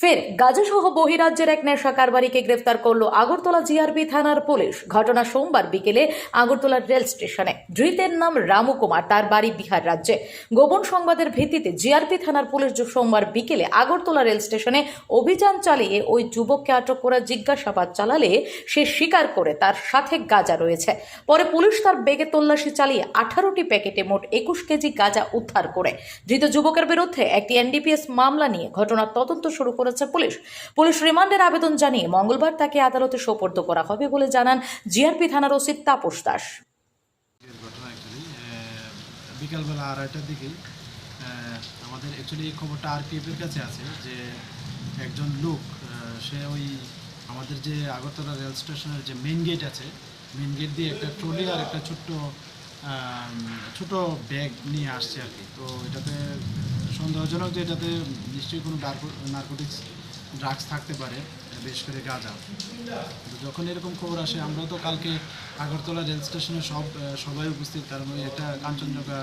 ফের গাজাসহ বহিরাজ্যের এক নেশা কারবারিকে গ্রেফতার করল আগরতলা জিআরপি থানার পুলিশ। ঘটনা সোমবার বিকেলে আগরতলা রেল স্টেশনে। ধৃতের নাম রামু কুমার, তার বাড়ি বিহার রাজ্যে। গোপন সংবাদের ভিত্তিতে জিআরপি থানার পুলিশ সোমবার বিকেলে আগরতলা রেল স্টেশনে অভিযান চালিয়ে ওই যুবককে আটক করে জিজ্ঞাসাবাদ চালালে সে স্বীকার করে, তার সাথে গাঁজা রয়েছে। পরে পুলিশ তার বেগে তল্লাশি চালিয়ে আঠারোটি প্যাকেটে মোট একুশ কেজি গাঁজা উদ্ধার করে। ধৃত যুবকের বিরুদ্ধে একটি এনডিপিএস মামলা নিয়ে ঘটনার তদন্ত শুরু করেছে পুলিশ। পুলিশ রিমান্ডের আবেদন জানিয়ে মঙ্গলবার তাকে আদালতে সোপর্দ করা হবে বলে জানান জিআরপি থানার ওসি তাপস দাস। বিকালবেলা আড়াইটার দিকে আমাদের অ্যাকচুয়ালি এই খবরটা আরপিএফের কাছে আছে যে একজন লোক সে ওই আমাদের যে আগরতলা রেল স্টেশনের যে মেন গেট আছে মেন গেট দিয়ে একটা ট্রলি আর একটা ছোট্ট ছোট ব্যাগ নিয়ে আসছে আর কি। তো এটাতে সন্দেহজনক যে এটাতে নিশ্চয়ই কোনো নার্কোটিক্স ড্রাগস থাকতে পারে বেশ করে গাঁজা। যখন এরকম খবর আসে আমরা তো কালকে আগরতলা রেল স্টেশনে সব সবাই উপস্থিত কারণ ওই একটা কাঞ্চনজঙ্ঘা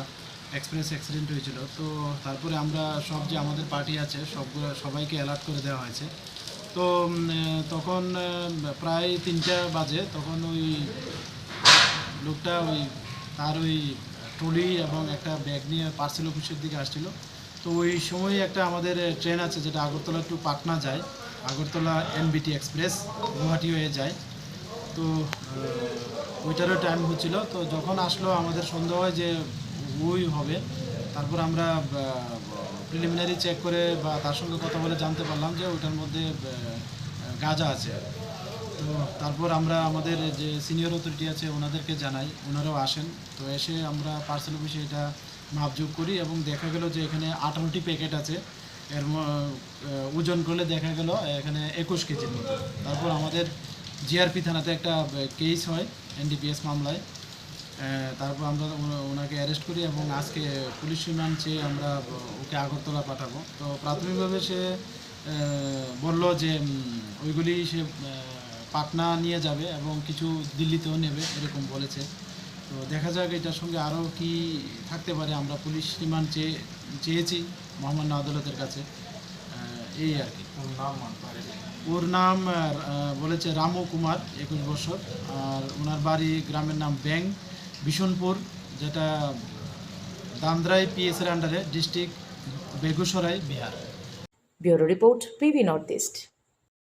এক্সপ্রেস অ্যাক্সিডেন্ট হয়েছিল। তো তারপরে আমরা সব যে আমাদের পার্টি আছে, সবগুলো, সবাইকে অ্যালার্ট করে দেওয়া হয়েছে। তো তখন প্রায় তিনটা বাজে, তখন ওই লোকটা ওই, তার ওই ট্রলি এবং একটা ব্যাগ নিয়ে পার্সেল অফিসের দিকে আসছিল। তো ওই সময় একটা আমাদের ট্রেন আছে যেটা আগরতলা টু পাটনা যায়। আগরতলা এনবিটি এক্সপ্রেস গুয়াহাটি হয়ে যায়। তো ওইটারও টাইম হচ্ছিল। তো যখন আসলো, আমাদের সন্দেহ হয় যে ওই হবে। তারপর আমরা প্রিলিমিনারি চেক করে বা তার সঙ্গে কথা বলে জানতে পারলাম যে ওইটার মধ্যে গাঁজা আছে। তো তারপর আমরা আমাদের যে সিনিয়র অথরিটি আছে, ওনাদেরকে জানাই। ওনারাও আসেন। তো এসে আমরা পার্সেল অফিসে এটা মাপযোগ করি এবং দেখা গেল যে এখানে আঠারোটি প্যাকেট আছে। এর ওজন করলে দেখা গেল এখানে একুশ কেজির মতো। তারপর আমাদের জিআরপি থানাতে একটা কেস হয় এনডিপিএস মামলায়। তারপর আমরা ওনাকে অ্যারেস্ট করি এবং আজকে পুলিশ রিমান্ড চেয়ে আমরা ওকে আগরতলা পাঠাবো। তো প্রাথমিকভাবে সে বলল যে ওইগুলি সে পাটনা নিয়ে যাবে এবং কিছু দিল্লিতেও নেবে, এরকম বলেছে। তো দেখা যাক এটার সঙ্গে আরও কি থাকতে পারে। আমরা পুলিশ রিমান্ড চেয়ে চেয়েছি মহামান্য আদালতের কাছে। এই আর কি। ওর নাম বলেছে রামু কুমার একুশ বছর। আর ওনার বাড়ি গ্রামের নাম ব্যাং বিশনপুর যেটা দান্দ্রাই পিএসের আন্ডারে district Begusarai Bihar. Bureau report PV north east.